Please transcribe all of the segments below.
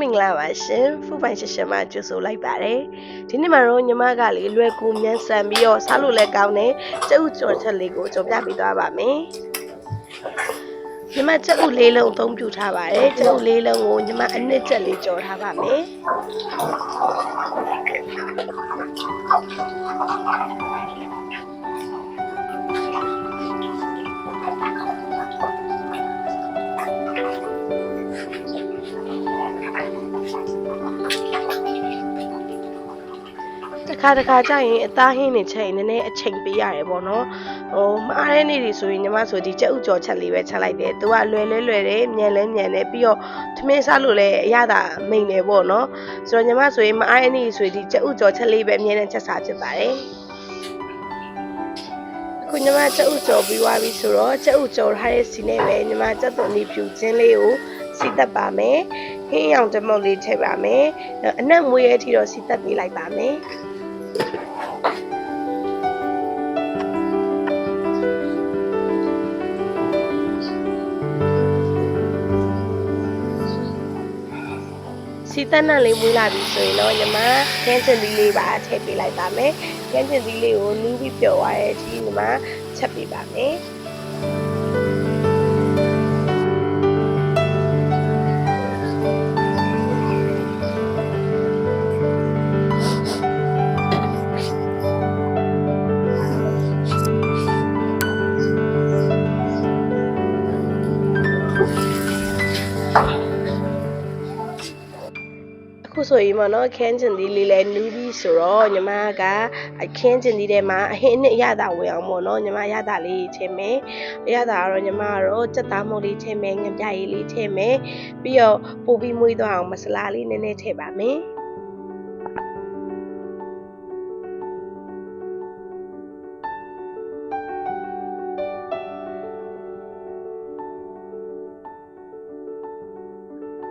မင်္ဂလာပါရှင်ဖူပိုင်ရှရှင်မကြိုဆိုလိုက်ပါတယ်ဒီနေ့မှာတော့ညီမကလေလွယ်ကူမြန်ဆန်ပြီးတော့စားလို့လည်းကောင်းတယ်ကျုပ်ကြော်ချက်လေးကိုကြော်ပြပေးသွားပါမယ်ညီမချက်ဥလေးလုံးအသုံးပြုထားပါတယ်ချက်ဥလေးလုံးကိုညီမအနှစ်ချက်လေးကြော်ထားပါမယ် တစ်ခါတစ်ခါကျရင်အသားဟင်းနေချက်ရင်နည်းနည်းအချိန်ပေးရတယ်ပေါ့နော်ဟိုမအားတဲ့နေ့တွေဆိုရင်ညီမဆိုဒီချက်ဥကြော်ချက်လေးပဲချက်လိုက်တယ်သူကလွယ်လဲလွယ်တယ်မြန်လဲမြန်တယ်ပြီးတော့သမင်းစားလို့လည်းအရသာမိန်တယ်ပေါ့နော်ဆိုတော့ညီမဆိုရင်မအားတဲ့နေ့ဆိုရင်ဒီချက်ဥကြော်ချက်လေးပဲအမြဲတမ်းချက်စားဖြစ်ပါတယ်ခုညီမချက်ဥကြော်ပြီးသွားပြီဆိုတော့ချက်ဥကြော်ထားတဲ့စီနဲ့ပဲညီမချက်သွန်လေးဖြူချင်းလေးကိုစီတက်ပါမယ်ဟင်းရောင်တမုတ်လေးထည့်ပါမယ်အနက်မွေးရဲ့အထိတော့စီတက်ပေးလိုက်ပါမယ်စီ တက်နတ်လေးမွေးလာပြီဆိုရင်တော့ညီမကင်းချင်သီးလေးပါထည့်ပေးလိုက်ပါမယ်။ကင်းချင်သီးလေးကိုနူးပြီးပျော်သွားတဲ့အထိညီမချက်ပေးပါမယ်။ ခုဆိုရင်ပေါ့နော်ခင်းချင်သီးလေးလဲနူးပြီးဆိုတော့ညီမကအခင်းချင်သီးထဲမှာအဟင်းနဲ့အရသာဝင်အောင်ပေါ့နော်ညီမအရသာလေးထည့်မယ်အရသာကတော့ညီမကတော့စက်သားမုတ်လေးထည့်မယ်ငပြရည်လေးထည့်မယ်ပြီးတော့ပိုပြီးမွေးသွားအောင်မဆလာလေးနည်းနည်းထည့်ပါမယ်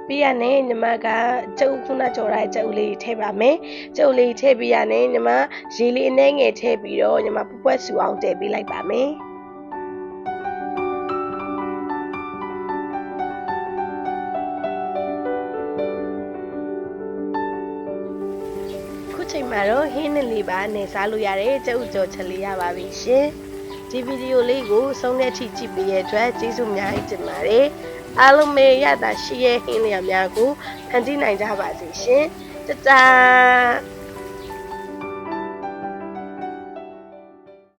ပြီးရနဲ့ညီမကကျုပ်ခုနကြော်ထားတဲ့ကျုပ်လေးထည့်ပါမယ်ကျုပ်လေးထည့်ပြီးရနဲ့ညီမရေလေးအနှဲငယ်ထည့်ပြီးတော့ညီမပူပွက်ဆူအောင်တည်ပေးလိုက်ပါမယ်ခုချိန်မှာတော့ဟင်းနဲ့လေးပါနေစားလို့ရတယ်ကျုပ်ကြော်ချက်လေးရပါပြီရှင်ဒီဗီဒီယိုလေးကိုဆုံးတဲ့အထိကြည့်ပေးရတဲ့အတွက်ကျေးဇူးအများကြီးတင်ပါတယ် အားလုံးပဲရတာရှိရဲ့ဟင်းလျာများကိုဖန်တီးနိုင်ကြပါစေရှင်တတား